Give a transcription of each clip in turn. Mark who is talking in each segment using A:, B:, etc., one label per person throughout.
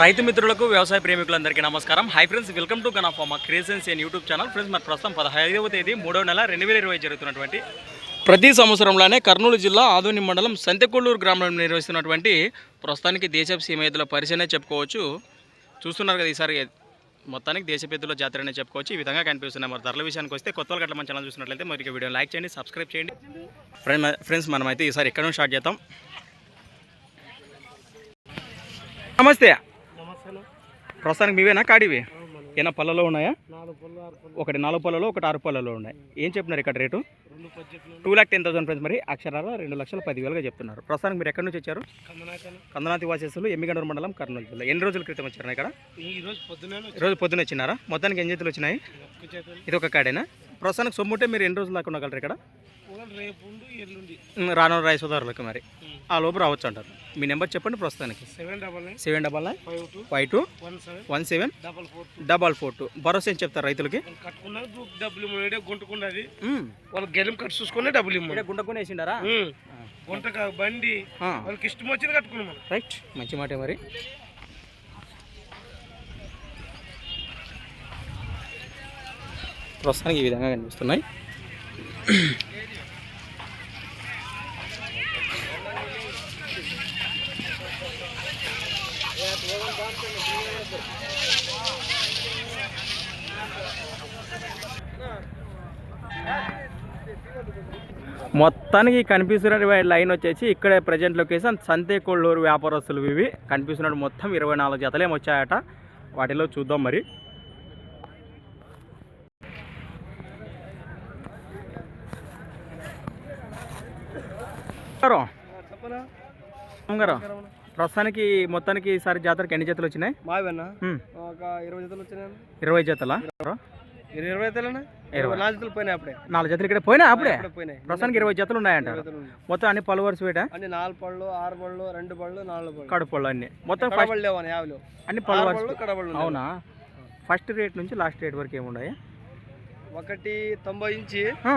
A: రైతు మిత్రులకు వ్యవసాయ ప్రేమికులందరికీ నమస్కారం. Hi friends welcome to గనాఫామా creations and YouTube channel friends మరి ప్రస్తుతం పదహైదవ తేదీ మూడవ నెల రెండు వేల ఇరవై జరుగుతున్నటువంటి ప్రతి సంవత్సరంలోనే కర్నూలు జిల్లా ఆదోని మండలం సంతెకొల్లూరు గ్రామంలో నిర్వహిస్తున్నటువంటి ప్రస్తుతానికి దేశపు సీమైతుల పరిచయనే చెప్పుకోవచ్చు. చూస్తున్నారు కదా ఈసారి మొత్తానికి దేశపెద్దుల జాతరనే చెప్పుకోవచ్చు. ఈ విధంగా కనిపిస్తున్నాయి మరి ధరల విషయానికి వస్తే కొత్త గట్ల మన ఛానల్ చూసినట్లయితే మరి వీడియో లైక్ చేయండి సబ్స్క్రైబ్ చేయండి. ఫ్రెండ్ ఫ్రెండ్స్ మనమైతే ఈసారి ఎక్కడ స్టార్ట్ చేద్దాం? నమస్తే. ప్రస్తుతానికి మీవేనా? కాడివి? ఏనా పళ్ళలో ఉన్నాయా? ఒకటి నాలుగు పళ్ళలో ఒకటి ఆరు పళ్ళలో ఉన్నాయి. ఏం చెప్తున్నారు ఇక్కడ
B: rate?
A: Two lakh ten thousand friends మరి అక్షరాల రెండు లక్షల పదివేలుగా చెప్తున్నారు. ప్రస్తుతానికి మీరు ఎక్కడి నుంచి వచ్చారు? కందనాతి వాసేసులు ఎమ్మిగండూరు మండలం కర్నూలు జిల్లా. ఎన్ని రోజుల క్రితం వచ్చారు ఇక్కడ?
B: ఈ రోజు పొద్దునే
A: ఈ రోజు పొద్దున వచ్చినారా? మొత్తానికి ఎన్ని చేతులు వచ్చినాయి? ఇది ఒక కాడేనా? ప్రస్తుతానికి సొమ్ముంటే మీరు ఎన్ని రోజులు దాకా ఉండగలరు ఇక్కడ?
B: రేపు ఎల్లుండి
A: రానున్న రైస్ సోదరులకు మరి. ఆ లోపు రావచ్చు అంటారు. మీ నెంబర్ చెప్పండి ప్రస్తుతానికి.
B: Seven double nine
A: seven double nine
B: five two
A: five two
B: one seven
A: one seven
B: double four two.
A: Double four two. భరోసా ఏం చెప్తారు రైతులకి?
B: కట్టుకున్నారు గ్రూప్ డబ్బులు గుంటుకున్నది. వాళ్ళు గెలం కట్టు చూసుకుని డబ్బులు
A: వేసిండారా
B: గుంట బండి వాళ్ళకి ఇష్టం వచ్చింది కట్టుకున్నాం
A: రైట్. మంచి మాట మరి. ప్రస్తుతానికి ఈ విధంగా కనిపిస్తున్నాయి. మొత్తానికి కనిపిస్తున్న లైన్ వచ్చేసి ఇక్కడే ప్రజెంట్ లొకేషన్ సంతేకొల్లూరు వ్యాపారస్తులు ఇవి. కనిపిస్తున్నట్టు మొత్తం ఇరవై నాలుగు జతలేం వచ్చాయట. వాటిలో చూద్దాం మరి. గారు, ప్రస్తుతానికి మొత్తానికి ఈసారి జాతరకి ఎన్ని జతలు వచ్చినాయి?
B: మావేనా ఇరవై జతలు వచ్చినాయి
A: ఇరవై జతలా?
B: ఇరవై జతలేనా
A: ఇరవై.
B: నాలుగు జతలు పోయినాయి అప్పుడే.
A: నాలుగు జతలు ఇక్కడ పోయినా అప్పుడే? ప్రస్తుతానికి ఇరవై జతలు ఉన్నాయంటారు
B: జతలు ఉన్నాయి.
A: మొత్తం అన్ని పలు వరుస వేట?
B: అన్ని నాలుగు పళ్ళు ఆరు పళ్ళు రెండు పళ్ళు నాలుగు పళ్ళు.
A: కడుపుళ్ళు అన్ని. మొత్తం
B: లేవని యాభై
A: అన్ని వరుస
B: పళ్ళు కడబళ్ళు లేవు.
A: అవునా? ఫస్ట్ రేట్ నుంచి లాస్ట్ రేట్ వరకు ఏమున్నాయి?
B: ఒకటి తొంభై ఇంచి
A: ఆ,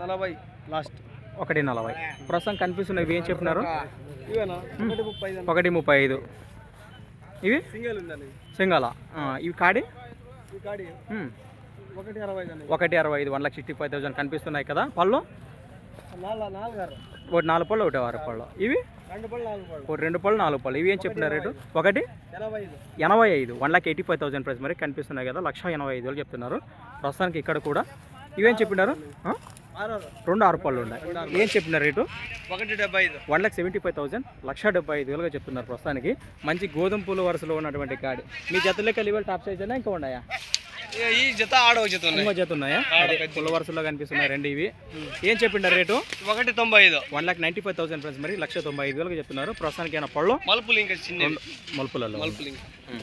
B: నలభై లాస్ట్.
A: ఒకటి నలభై. ప్రస్తుతం కనిపిస్తున్నవి ఏం చెప్పినారు
B: ఒకటి ముప్పై ఐదు.
A: ఇవి?
B: సింగల్
A: సింగాల. ఇవి కాడి?
B: కాడి. ఒకటి అరవై ఐదు
A: one lakh sixty five thousand కనిపిస్తున్నాయి కదా. పళ్ళు? ఒకటి నాలుగు పళ్ళు ఒకటి ఆరు పళ్ళు. ఇవి? ఒకటి రెండు పళ్ళు నాలుగు పళ్ళు. ఇవి ఏం చెప్పినారు రేటు? ఒకటి?
B: ఎనభై ఐదు.
A: One lakh eighty five thousand price మరి కనిపిస్తున్నాయి కదా. లక్ష ఎనభై ఐదు వేలు చెప్తున్నారు. ప్రస్తుతానికి ఇక్కడ కూడా. ఇవేం చెప్పినారు? రెండు ఆరు పళ్ళు ఉన్నాయి. ఏం చెప్పినారు రేటు?
B: ఒకటి డెబ్బై ఐదు.
A: One lakh seventy five thousand లక్ష డెబ్బై ఐదు వేలుగా చెప్తున్నారు ప్రస్తుతానికి. మంచి గోధుమ పూల వరుసలో ఉన్నటువంటి కాడి మీ జతలే కలిపి టాప్ సైజ్ అయినా ఇంకా ఉన్నాయా?
B: ఈ జత ఆడ జత ఉన్నాయి.
A: జత వరుసలో కనిపిస్తున్నాయి రెండు ఇవి. ఏం చెప్పిండారు రేటు?
B: ఒకటి తొంభై ఐదు.
A: One lakh ninety five thousand friends మరి లక్ష తొంభై ఐదు చెప్తున్నారు. ప్రస్తుతానికి పళ్ళు?
B: మలుపులు ఇంకా చిన్న
A: మలుపులలో.
B: మలుపులు ఇంకా
A: ఉం.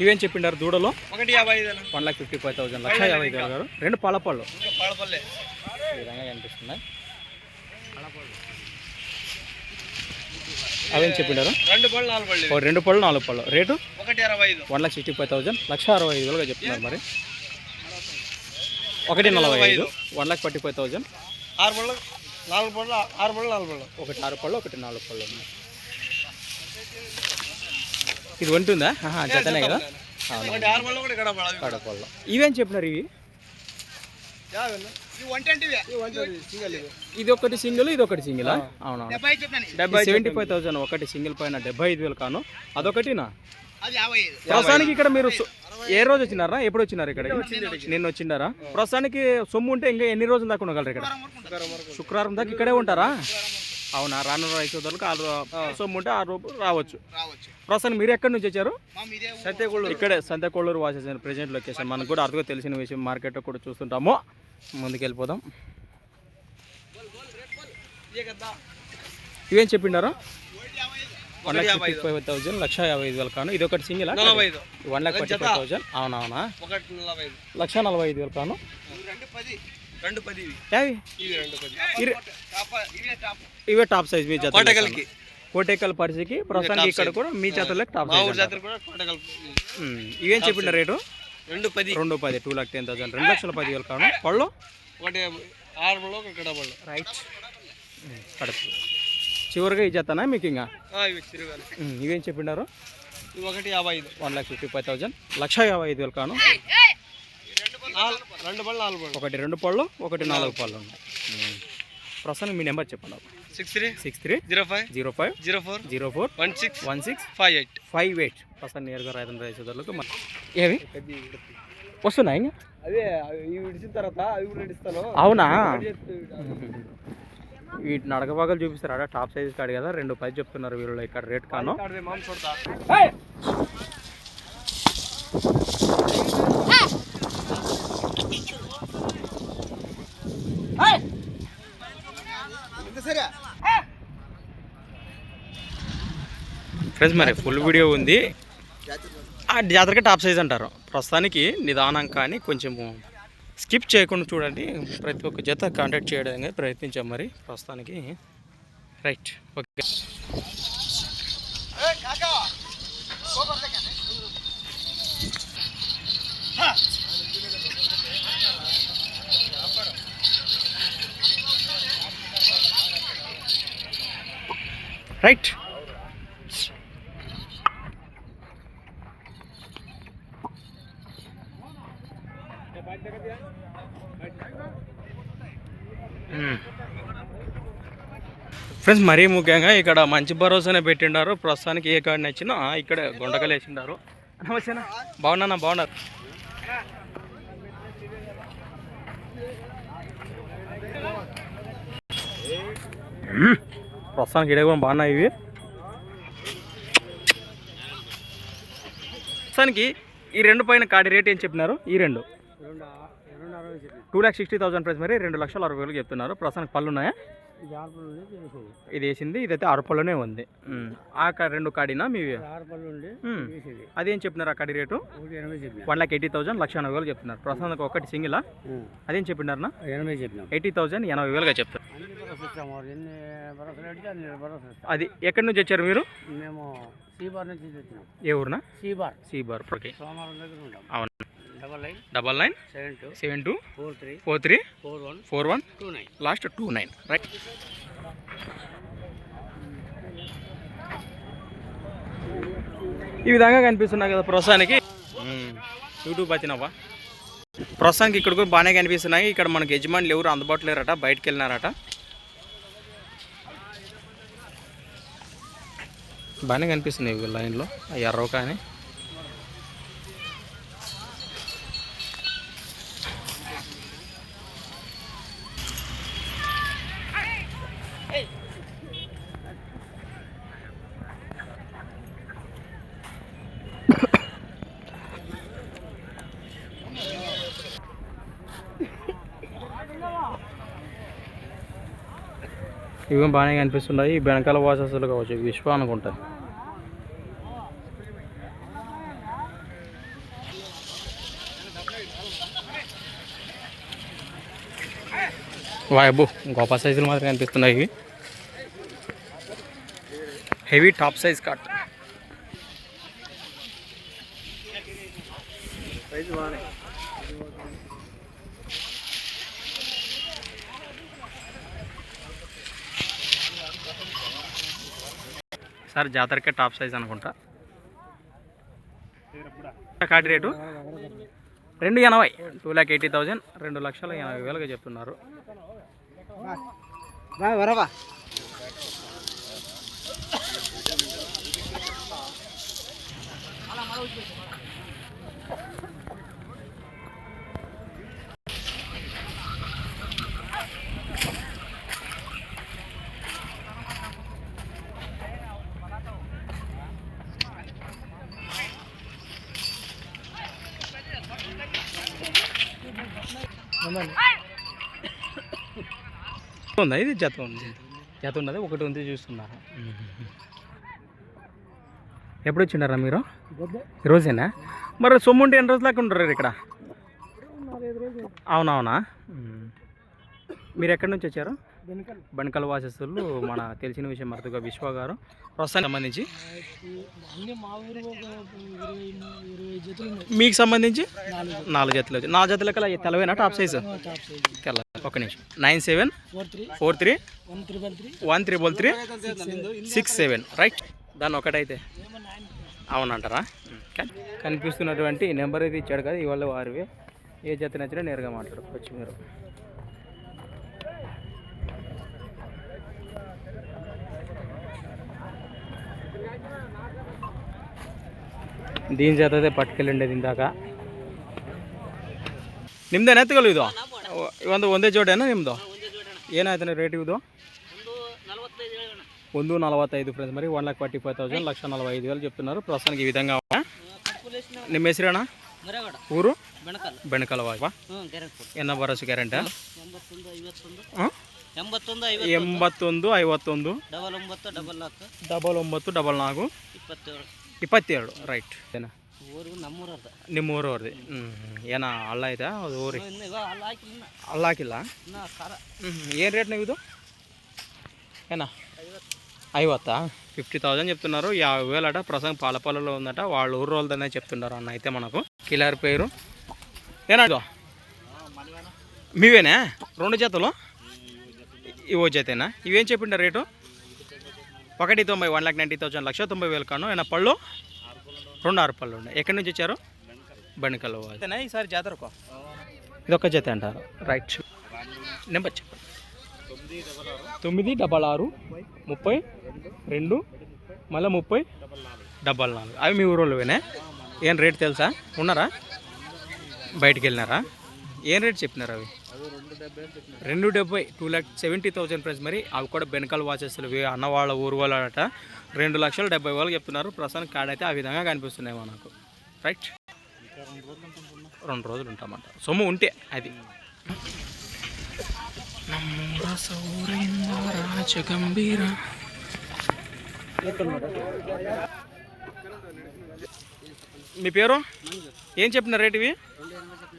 A: ఇవేం చెప్పిండారు దూడలో?
B: ఒకటి యాభై ఐదు
A: one lakh fifty five thousand లక్ష యాభై ఐదు గారు. రెండు పాల పళ్ళు.
B: ఇంకా పాడపల్లె
A: ఈ విధంగా కనిపిస్తున్నాయి. అవేం చెప్పిండారు?
B: రెండు పళ్ళు నాలుగు పళ్ళు.
A: ఓ రెండు పళ్ళు నాలుగు పళ్ళు. రేటు?
B: ఒకటి అరవై ఐదు.
A: One lakh sixty five thousand లక్ష అరవై ఐదు వేలుగా చెప్తున్నారు మరి. ఒకటి నలభై ఐదు. One lakh forty five thousand
B: ఆరు పళ్ళు నాలుగు పళ్ళు ఆరు పళ్ళు నాలుగు పళ్ళు.
A: ఒకటి ఆరు పళ్ళు ఒకటి నాలుగు పళ్ళు. ఉన్నాయి ఇది ఉంటుందా జతనే కదా. కడపళ్ళు ఇవేం చెప్పినారు ఇవి? ఇది. ఒకటి సింగిల్ ఇది ఒకటి సింగిల్? అవునా
B: డెబ్బై
A: సెవెంటీ ఫైవ్ థౌసండ్ ఒకటి సింగిల్ పైన డెబ్బై ఐదు వేలు కాను. అదొకటినా? ప్రస్తుతానికి ఇక్కడ మీరు ఏ రోజు వచ్చినారా? ఎప్పుడు వచ్చినారు ఇక్కడ? నిన్న వచ్చిండారా? ప్రస్తుతానికి సొమ్ము ఉంటే ఇంకా ఎన్ని రోజులు దాకా ఉండగలరు ఇక్కడ? శుక్రవారం దాకా ఇక్కడే ఉంటారా? అవునా రాను రైతు సోదరులకు ఆరు సొమ్ము ఉంటే ఆరు రూపాయలు రావచ్చు. ప్రస్తుతానికి మీరు ఎక్కడి నుంచి వచ్చారు? సత్యకోళ్ళూరు ఇక్కడే సంతకోళ్ళూరు వాసేసిన ప్రెజెంట్ లొకేషన్ మనకు కూడా అర్థంగా తెలిసిన విషయం మార్కెట్లో కూడా చూస్తుంటాము. ముందుకు వెళ్ళిపోదాం
B: ఇదే కదా
A: ఇవేం చెప్పిండారు? One lakh fifty five thousand లక్ష యాభై ఐదు వేలు కాను. ఇది ఒకటి
B: single
A: one lakh forty five thousand అవునవునా? లక్ష నలభై ఐదు వేలు కాను.
B: ఇవి. టాప్ ఇవే టాప్.
A: ఇవే టాప్ సైజ్ మీ జత కోటేకల్ పరిస్థితికి ప్రస్తుతానికి ఇక్కడ కూడా మీ చేతులకు టాప్ ఇవేం చెప్పిన రేటు?
B: రెండు పది.
A: రెండు పది టూ లాక్ టెన్ థౌసండ్ రెండు లక్షల పది వేలు కాను. పళ్ళు?
B: ఒకటి ఆరు పళ్ళు
A: రైట్ కడుపు. చివరిగా ఇచ్చేస్తానా మీకు ఇంకా?
B: ఇవి
A: చెప్పిండారు?
B: ఒకటి యాభై ఐదు.
A: One lakh fifty five thousand. లక్ష యాభై ఐదు వేలు కాను.
B: రెండు నాలుగు బళ్ళు
A: ఒకటి రెండు పళ్ళు ఒకటి నాలుగు పళ్ళు. ఉన్నాయి ఉమ్. ప్రస్తుతానికి మీ నెంబర్ చెప్పండి.
B: Six three
A: six three
B: zero five
A: zero five
B: zero four
A: zero four
B: one six
A: one six
B: five eight
A: five eight. ప్రస్తుతం నియర్గా రైతు రైతు సోదరులకు మన ఏవి? వస్తున్నాయి
B: అదే ఇవి విడిచిన తర్వాత అవి కూడా ఇస్తాను.
A: అవునా? వీటిని అడగబాగలు చూపిస్తారు. అక్కడ టాప్ సైజ్ కాదు కదా రెండు పది చెప్తున్నారు వీళ్ళు. ఇక్కడ రేట్ కాను
B: మామ చూడతా
A: ఫ్రెండ్స్ మరి ఫుల్ వీడియో ఉంది. ఆ జాతరకి టాప్ సైజ్ అంటారు. ప్రస్తుతానికి నిదానం కానీ కొంచెము స్కిప్ చేయకుండా చూడండి. ప్రతి ఒక్క జత కాంటాక్ట్ చేయడానికి ప్రయత్నించాం మరి. ప్రస్తుతానికి. Right okay right. ఫ్రెండ్స్ మరీ ముఖ్యంగా ఇక్కడ మంచి భరోసానే పెట్టిండారు. ప్రస్తుతానికి ఏ కార్డు నచ్చినా ఇక్కడ గుండకలు వేసిండారు. నమస్తేనా బాగున్నా బాగున్నారు మ్మ్. ప్రస్తుతానికి ఇక్కడ కూడా బాగున్నాయి ఇవి. ప్రస్తుతానికి ఈ రెండు పైన కాడి రేట్ ఏం చెప్పినారు? ఈ రెండు. Two lakh sixty thousand price మరి రెండు లక్షల అరవై వేలు చెప్తున్నారు. ప్రస్తుతానికి పళ్ళు ఉన్నాయా?
B: ఇది
A: వేసింది ఇదైతే అరపలోనే ఉంది. ఆ రెండు కాడినా మీ అదేం చెప్తున్నారు ఆ కాడి
B: rate?
A: One lakh eighty thousand లక్ష ఎనభై వేలు చెప్తున్నారు ప్రస్తుతానికి ఒకటి సింగిలా? అదేం చెప్పినారనా?
B: ఎనభై
A: ఎయిటీ థౌసండ్ ఎనభై వేలుగా చెప్తారు. అది ఎక్కడి నుంచి వచ్చారు మీరు?
B: మేము సీబార్ నుంచి
A: ఏ ఊరునా?
B: సీబార్.
A: సీబార్. అవును. Double nine
B: seven two
A: four three
B: four one
A: last two nine right ఈ విధంగా కనిపిస్తున్నాయి కదా ప్రస్తుతానికి. యూట్యూబ్ వచ్చినావా? ప్రస్తుతానికి ఇక్కడ కూడా బాగానే కనిపిస్తున్నాయి. ఇక్కడ మనకి యజమానులు ఎవరు అందుబాటులో లేరట బయటకు వెళ్ళినారట. బాగానే కనిపిస్తున్నాయి లైన్లో. ఎర్రవ కానీ. ఇవి బాగానే కనిపిస్తున్నాయి వెనకాల వాసస్సులు కావచ్చు విశ్వ అనుకుంటా. వాయబు గొప్ప సైజులు మాత్రం కనిపిస్తున్నాయి. ఇవి heavy top size cut
B: price బాగానే
A: సార్ జాతరకే టాప్ సైజ్ అనుకుంటా. కాటి రేటు? రెండు ఎనభై. టూ ల్యాక్ ఎయిటీ థౌజండ్ రెండు లక్షల ఎనభై వేలుగా చెప్తున్నారు.
B: అలా
A: ఉందా ఇది జత ఉంది జత ఉన్నది ఒకటి ఉంది చూస్తున్నారు. ఎప్పుడు వచ్చిండారా మీరు? ఈరోజేనా? మరి సొమ్ము ఉంటే ఎన్ని రోజులు దాకా ఉంటారు ఇక్కడ? అవునవునా? మీరు ఎక్కడి నుంచి వచ్చారు? బణికల్ వాసస్తులు మన తెలిసిన విషయం మరుదుగా విశ్వ గారు. ప్రస్తుతానికి సంబంధించి? మీకు సంబంధించి?
B: నాలుగు
A: జతలు. వచ్చి- నాలుగు జతల. కల్లా
B: టాప్ సైజ్?
A: తెల్ల. ఒక నిమిషం. Nine
B: seven four three
A: one triple three six seven. Right. దాన్ని ఒకటైతే. అవునంటారా? కనిపిస్తున్నటువంటి నెంబర్ అయితే ఇచ్చాడు కదా ఇవాళ వారివి. ఏ జత నచ్చినా నేరుగా మాట్లాడుకోవచ్చు మీరు. దీని చేత అయితే పట్టుకెళ్ళండి ఇందాక నిమ్దేనా నెత్తగలుగుదా ಒಂದು ಒಂದೇ ಜೋಡಿನ ನಿಮ್ಮದು ಏನಾಯ್ತಾನೆ ರೇಟ್ ಇದು ಒಂದು నలవత్తైదు ఫ్రెండ్స్ మరి one lakh forty five thousand లక్ష నలభై ఐదు వేలు చెప్తున్నారు ప్రస్తుతానికి ఈ విధంగా ఉన్నా. ನಿಮ್ಮ ಹೆಸರೇನ ಊರು ಬೆಣಕಲ್ ವಾಯ್ವಾ ಎನ್ನ ಭರೋಸೆ ಗ್ಯಾರಂಟಿ
C: ಎಂಬತ್ತೊಂದು
A: ಎಂಬತ್ತೊಂದು ಐವತ್ತೊಂದು
C: ಡಬಲ್ ಒಂಬತ್ತು ಡಬಲ್ ನಾಲ್ಕು
A: ಡಬಲ್ ಒಂಬತ್ತು ಡಬಲ್ ನಾಲ್ಕು
C: ಇಪ್ಪತ್ತೇಳು
A: ಇಪ್ಪತ್ತೆರಡು ರೈಟ್ ಏನ
C: ಊರಿಗೂ ನಮ್ಮೂರದ
A: ನಿಮ್ಮ ಊರು ಅವ್ರದ್ದು ಹ್ಞೂ ಏನ ಹಳ್ಳ ಐತಾ ಅದು ಊರಿ
C: ಇನ್ನು ಇವಾಗ ಅಲ್ಲಿ ಹಾಕಿಲ್ಲ
A: ಹಳ್ಳ ಹಾಕಿಲ್ಲ
C: ಇನ್ನು ಖಾರ
A: ಹ್ಞೂ ಏನು ರೇಟ್ ನೀವು ఇది ఏనా ఐవత్తా ఫిఫ్టీ థౌజండ్ చెప్తున్నారు యాభై వేలు అట ప్రస్తుతం పాలపాలలో ఉందట వాళ్ళ ఊరు వాళ్ళదనే చెప్తున్నారు అన్న అయితే మనకు కిలారి పేరు ఏనా ఇదో? మీవేనా రెండు జతలు ఇవో జతేనా ఇవేం చెప్పిండ రేటు ఒకటి తొంభై వన్ లాక్ నైంటీ థౌసండ్ లక్ష తొంభై వేలు కాను ఏనా పళ్ళు రెండు ఆరు పళ్ళు ఉన్నాయి. ఎక్కడి నుంచి వచ్చారు? బండికల్లో అంతేనా ఈసారి జాతరకు ఇదొక జత అంటారు. రైట్ నెంబర్ చెప్పండి తొమ్మిది డబల్ ఆరు ముప్పై రెండు మళ్ళీ ముప్పై డబల్ నాలుగు. అవి మీ ఊరోళ్ళవేనా? ఏం రేట్ తెలుసా? ఉన్నారా? బయటికి వెళ్ళినారా? ఏం రేట్ చెప్పినారు అవి? రెండు డెబ్బై two lakh seventy thousand price మరి అవి కూడా బెనకాల వాచెస్ అన్న వాళ్ళ ఊరు వాళ్ళట రెండు లక్షల డెబ్బై వేలు చెప్తున్నారు. ప్రస్తుతానికి కార్డ్ అయితే ఆ విధంగా కనిపిస్తున్నాయి మనకు రైట్ రెండు రోజులు ఉంటామంట. సొమ్ము ఉంటే అది. రాజగంభీర. మీ పేరు? ఏం చెప్పిన రేట్ ఇవి?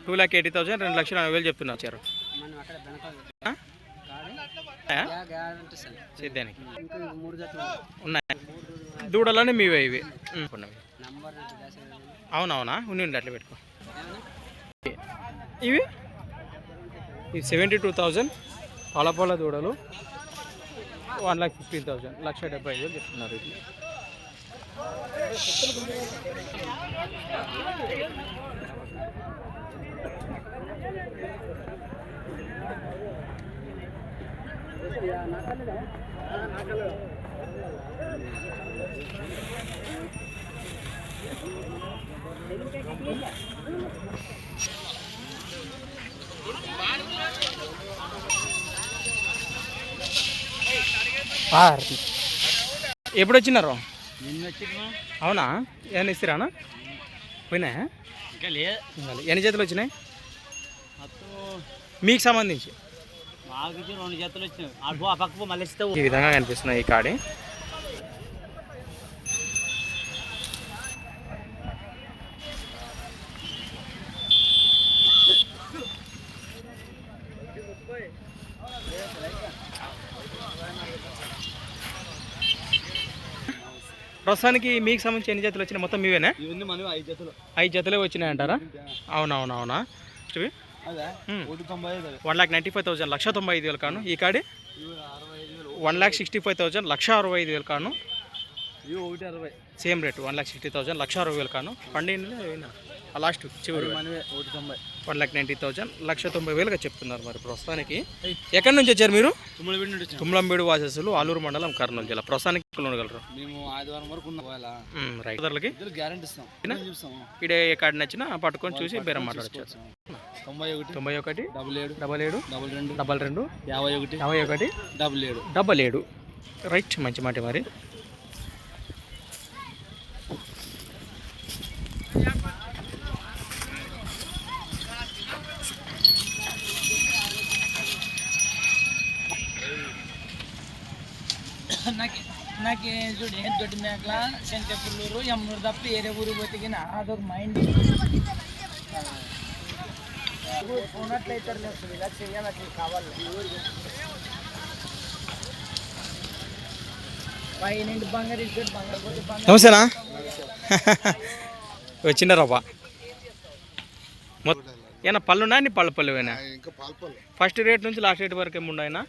A: టూ ల్యాక్ ఎయిటీ థౌసండ్ రెండు లక్షల ఎనభై వేలు చెప్తున్నారు వచ్చారు
C: మనం అక్కడ వెనకాల
A: ఆ?
C: జతలు
A: ఉన్నాయా. దూడలోనే మీవే ఇవి. అవునవునా? ఉండి ఉండి అట్లా పెట్టుకో. ఇవి? ఇవి సెవెంటీ టూ థౌజండ్ పాలపాల దూడలు. One lakh fifteen thousand. లక్ష డెబ్బై ఐదు వేలు చెప్తున్నారు ఇది ఎప్పుడు వచ్చినారు అవునా? ఏమైనా ఇస్తారానా? పోయినా
C: ఇంకా
A: ఎన్ని చేతులు వచ్చినాయి మీకు సంబంధించి. ఈ విధంగా కనిపిస్తున్నాయి ఈ కాడి. ప్రస్తుతానికి మీకు సంబంధించి ఎన్ని జతలు వచ్చినాయి? మొత్తం మీవేనా?
C: ఐదు జతలు.
A: ఐదు జతలే వచ్చినాయి అంటారా అవునవునవునా? ఇవి one lakh ninety five thousand లక్ష తొంభై ఐదు వేలు కాను. ఈ కాడి one lakh sixty five thousand లక్ష అరవై ఐదు వేలు కాను.
C: ఒకటి అరవై.
A: Same rate one lakh sixty thousand లక్ష అరవై వేలు కాను. పండిన లాస్ట్ చివరి వన్ లాక్ నైంటీ థౌసండ్ లక్ష తొంభై వేలుగా చెప్తున్నారు మరి ప్రస్తుతానికి. ఎక్కడి నుంచి వచ్చారు మీరు?
C: తుమ్మల విండి వచ్చాం
A: తుమ్లంబేడు వాసస్సులు ఆలూరు మండలం కర్నూలు జిల్లా. ప్రస్తుతానికి ఇక్కడ ఉండగలరు?
C: మేము ఆదివారం వరకు ఇద్దరు గ్యారంటీ ఇస్తాం.
A: ఇడే కార్డు నచ్చినా పట్టుకొని చూసి బేరం మాట్లాడచ్చు.
C: తొంభై ఒకటి
A: తొంభై ఒకటి
C: డబుల్ ఏడు
A: డబల్ ఏడు
C: డబుల్ రెండు
A: డబల్ రెండు
C: యాభై ఒకటి
A: యాభై ఒకటి
C: డబుల్ ఏడు.
A: డబల్ ఏడు. రైట్ మంచి మాట మరి.
D: నాకు నాకు చూడు ఏం దొడ్డి మేకల? శంకపుల్లూరు ఎమ్మూరు తప్ప వేరే ఊరు పోతే అదొక మైండ్ ఉన్నట్లయితే లేదు ఇలా చెయ్యాలి అట్లా కావాలి.
A: నమస్తేనా? ఏనా పళ్ళు ఉన్నాయా నీ పళ్ళు
E: పాల్పల్లి
A: ఫస్ట్ రేట్ నుంచి లాస్ట్ రేట్ వరకు ఏమి ఉన్నాయినా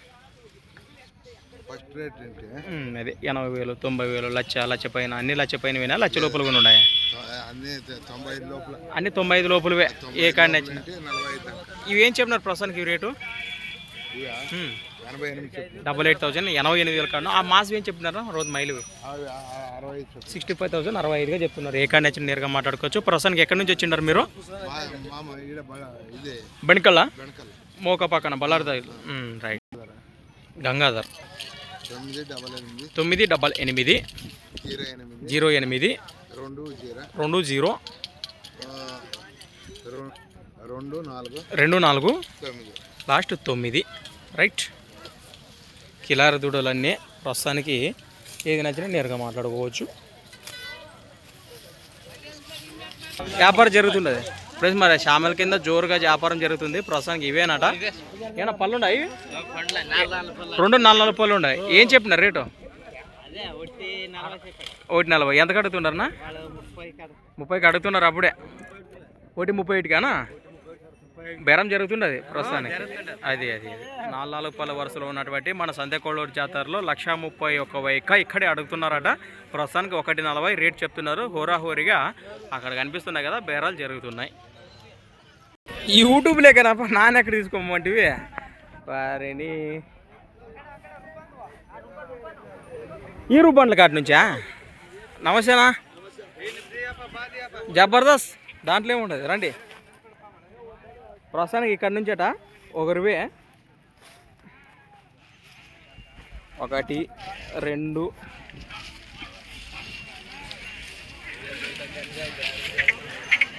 E: ఫస్ట్ రేట్ ఏంటి?
A: అదే ఎనభై వేలు తొంభై వేలు లక్ష లక్ష పైన అన్ని లక్ష పైన వినా లక్ష లోపల కూడా ఉన్నాయి.
E: అన్ని తొంభై ఐదు
A: లోపలవే ఏ కాడి నచ్చిన ఇవి ఏం చెప్పినారు ప్రస్తుతానికి రేటు? డబల్ ఎయిట్ థౌసండ్ ఎనభై ఎనిమిది వేలు కాడు ఆ మాస్ ఏం చెప్పినారు? రోజు మైలు. సిక్స్టీ ఫైవ్ థౌసండ్ అరవై ఐదుగా చెప్తున్నారు. ఏ కాడి నచ్చిన నేరుగా మాట్లాడుకోవచ్చు. ప్రస్తుతానికి ఎక్కడి నుంచి వచ్చిండారు మీరు? బెణకల్లా మోక పక్కన బల్లారి రైట్ గంగాధర్.
E: తొమ్మిది డబల్ ఎనిమిది. జీరో ఎనిమిది. రెండు జీరో.
A: రెండు
E: నాలుగు.
A: రెండు నాలుగు.
E: తొమ్మిది.
A: లాస్ట్ తొమ్మిది. రైట్. కిలార దూడలన్నీ ప్రస్తుతానికి ఏది నచ్చినా నేరుగా మాట్లాడుకోవచ్చు. వ్యాపారం జరుగుతుండదు ప్లస్ మరి శామల కింద జోరుగా వ్యాపారం జరుగుతుంది. ప్రస్తుతానికి ఇవేనట. ఏమన్నా పళ్ళు. ఉన్నాయి రెండు నాలుగు నాలుగు పళ్ళు ఉన్నాయి. ఏం చెప్పినారు రేటు?
C: ఒకటి నలభై
A: ఎంత కడుగుతున్నారన్నా? ముప్పైకి అడుగుతున్నారు అప్పుడే. ఒకటి ముప్పై ఒకటికానా బేరం జరుగుతుండదు ప్రస్తుతానికి. అది అది. నాలుగు నాలుగు పళ్ళ వరుసలో ఉన్నటువంటి మన సంతెకోళ్ళూరు జాతరలో లక్ష ముప్పై ఒక్క వైక ఇక్కడే అడుగుతున్నారట. ప్రస్తుతానికి ఒకటి నలభై రేట్ చెప్తున్నారు. హోరాహోరీగా అక్కడ కనిపిస్తున్నాయి కదా బేరాలు జరుగుతున్నాయి. యూట్యూబ్లే కదా నాన్న ఎక్కడ తీసుకోమంటివి? వారిని. ఈ రూపాయల కాటి నుంచా? నమస్తేనా? జబర్దస్త్. దాంట్లో ఏముంటుంది రండి. ప్రస్తుతానికి ఇక్కడ నుంచట ఒకరివే. ఒకటి రెండు.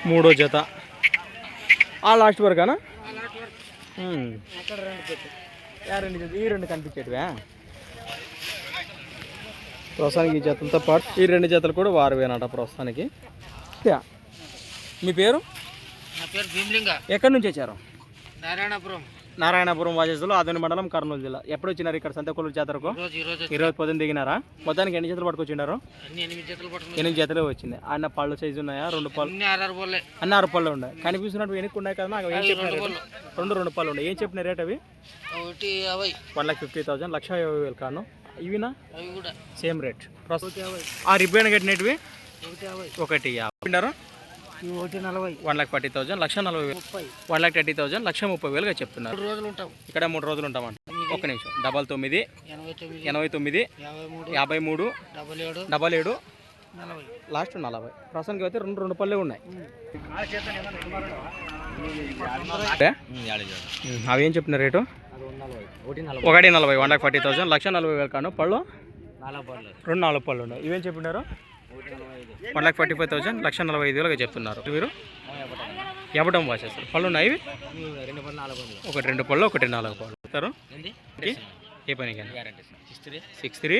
A: మూడో జత. ఆ లాస్ట్ వరకేనా? రెండు జత ఈ రెండు కనిపించేటివా? ప్రస్తుతానికి ఈ జతలతో పాటు ఈ రెండు జతలు కూడా వారువేనట ప్రస్తుతానికి. యా. మీ పేరు?
C: నా పేరు భీమలింగ.
A: ఎక్కడి నుంచి వచ్చారు?
C: నారాయణపురం.
A: నారాయణపురం వాజేసులో ఆదోని మండలం కర్నూలు జిల్లా. ఎప్పుడు వచ్చినారు ఇక్కడ సంతకొల్లు జాతరకు?
C: రోజు ఈ రోజు
A: ఈరోజు పొద్దున్న దిగినారా? మొత్తానికి ఎన్ని జతలు పట్టుకొచ్చినారు
C: ఎనిమిది జతలు
A: వచ్చింది. అన్న పళ్ళు సైజు ఉన్నాయా? రెండు పళ్ళు.
C: అన్ని
A: ఆరు పళ్ళు. ఉన్నాయి. కనిపిస్తున్నట్టు వెనక్కి ఉన్నాయి కదా నాకు ఏం చెప్పిన? రెండు రెండు పళ్ళు ఉన్నాయి. ఏం చెప్పిన రేట్ అవి? One lakh fifty thousand. లక్ష యాభై వేలు కాను. ఇవినా? Same rate. ఆ రిబ్బన్ కట్టినవి?
C: ఒకటి యాభై.
A: వన్ లాక్ ఫార్టీ థౌసండ్ లక్ష నలభై వేలు.
C: ముప్పై.
A: వన్ లాక్ థర్టీ థౌసండ్ లక్ష ముప్పై వేలుగా చెప్తున్నారు.
C: మూడు రోజులు ఉంటాం.
A: ఇక్కడ మూడు రోజులు ఉంటామంట ఒక్క నిమిషం. డబల్ తొమ్మిది
C: ఎనభై తొమ్మిది. యాభై మూడు. డబల్ ఏడు.
A: లాస్ట్ నలభై. ప్రస్తుతానికి అయితే రెండు రెండు పళ్ళే ఉన్నాయి. అవి ఏం చెప్పిన రేటు?
C: ఒకటి నలభై.
A: వన్ లాక్ ఫార్టీ థౌసండ్ లక్ష నలభై వేలు కాను పళ్ళు?
C: నాలుగు పళ్ళు.
A: రెండు నాలుగు పళ్ళు ఉన్నాయి. ఇవేం చెప్పినారు one lakh forty five thousand లక్ష నలభై ఐదు వేలుగా చెప్తున్నారు. మీరు? ఇవ్వడం వాసేస్తారు పళ్ళు ఉన్నాయి ఇవి? ఒకటి రెండు పళ్ళు ఒకటి నాలుగు పళ్ళు. చెప్తారు?
C: ఏంటి?
A: ఏ పని
C: six three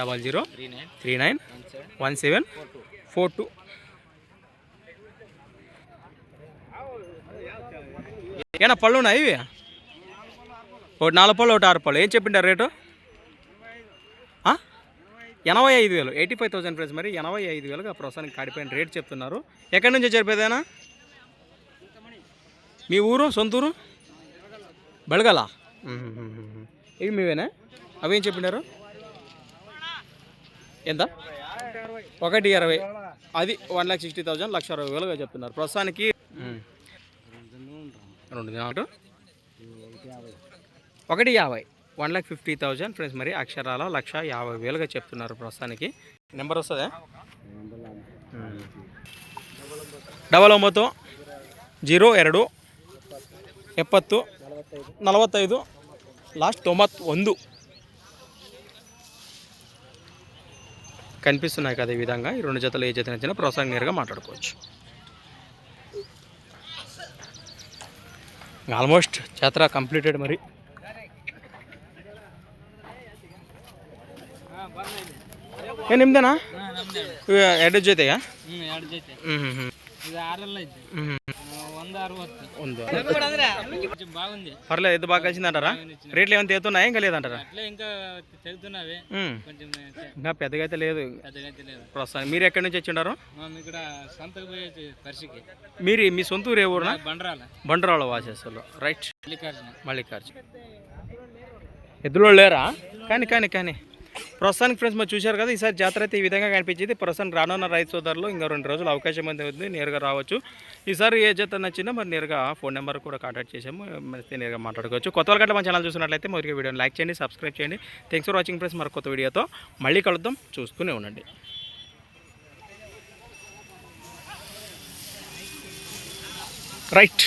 A: double zero
C: three nine
A: one seven
C: one seven
A: four two ఏనా పళ్ళు ఉన్నాయి ఇవి? ఒకటి నాలుగు పళ్ళు ఒకటి ఆరు పళ్ళు. ఏం చెప్పిండారు రేటు? ఎనభై ఐదు వేలు. ఎయిటీ ఫైవ్ థౌసండ్ ప్రైస్ మరి ఎనభై ఐదు వేలుగా ప్రస్తుతానికి కాడిపోయిన రేట్ చెప్తున్నారు. ఎక్కడి నుంచి జరిపేదేనా? మీ ఊరు సొంతూరు బెళగల ఇవి మీవేనా? అవి ఏం చెప్పినారు? ఎంత? ఒకటి ఇరవై అది వన్ లాక్ సిక్స్టీ థౌజండ్ లక్ష అరవై వేలుగా చెప్తున్నారు. ప్రస్తుతానికి. రెండు దినాలు ఒకటి యాభై. one lakh fifty thousand friends మరి అక్షరాల లక్ష యాభై వేలుగా చెప్తున్నారు ప్రస్తుతానికి నెంబర్ వస్తుందా ಡಬಲ್ ಒಂಬತ್ತು ಜೀರೋ ಎರಡು ಎಪ್ಪತ್ತು ನಲವತ್ತೈದು లాస్ట్ తొంభత్తొందు కనిపిస్తున్నాయి కదా ఈ విధంగా ఈ రెండు జతలు ఏ జత నచ్చినా ప్రోత్సాహం నేరుగా మాట్లాడుకోవచ్చు ఆల్మోస్ట్ జాతర కంప్లీటెడ్ మరి ಏ ನಿಮ್ದೇನಾ ಎರಡು ಜೊತೆಗಾ ఎద్దు బాగా కలిసిందంటారా? రేట్లు ఏమైనా తెలుతున్నాయి ఇంకా లేదంటారా?
C: ఇంకా
A: పెద్దగా అయితే లేదు. ప్రస్తుతానికి మీరు ఎక్కడి నుంచి వచ్చిండారు? మీరు మీ సొంత ఊరు ఏ
C: ఊరు
A: బండరాళ్ళ వాసేసారు రైట్.
C: మల్లికార్జున.
A: ఎద్దులో లేరా? కానీ కానీ కానీ. ప్రస్తుతానికి ఫ్రెండ్స్ మరి చూశారు కదా ఈసారి జాతర అయితే ఈ విధంగా కనిపించింది. ప్రస్తుతం రానున్న రైతు సోదరులు ఇంకా రెండు రోజులు అవకాశం అయితే ఉంది నేరుగా రావచ్చు. ఈసారి ఏ జాతర నచ్చినా మరి నేరుగా ఫోన్ నెంబర్ కూడా కాంటాక్ట్ చేసాము మరి నేరుగా మాట్లాడుకోవచ్చు. కొత్త వాళ్ళకంటే మన ఛానల్ చూసినట్లయితే మొదటి వీడియోని లైక్ చేయండి సబ్స్క్రైబ్ చేయండి. థ్యాంక్స్ ఫర్ వాచింగ్ ఫ్రెండ్స్ మరి కొత్త వీడియోతో మళ్ళీ కలుద్దాం. చూస్తూనే ఉండండి. రైట్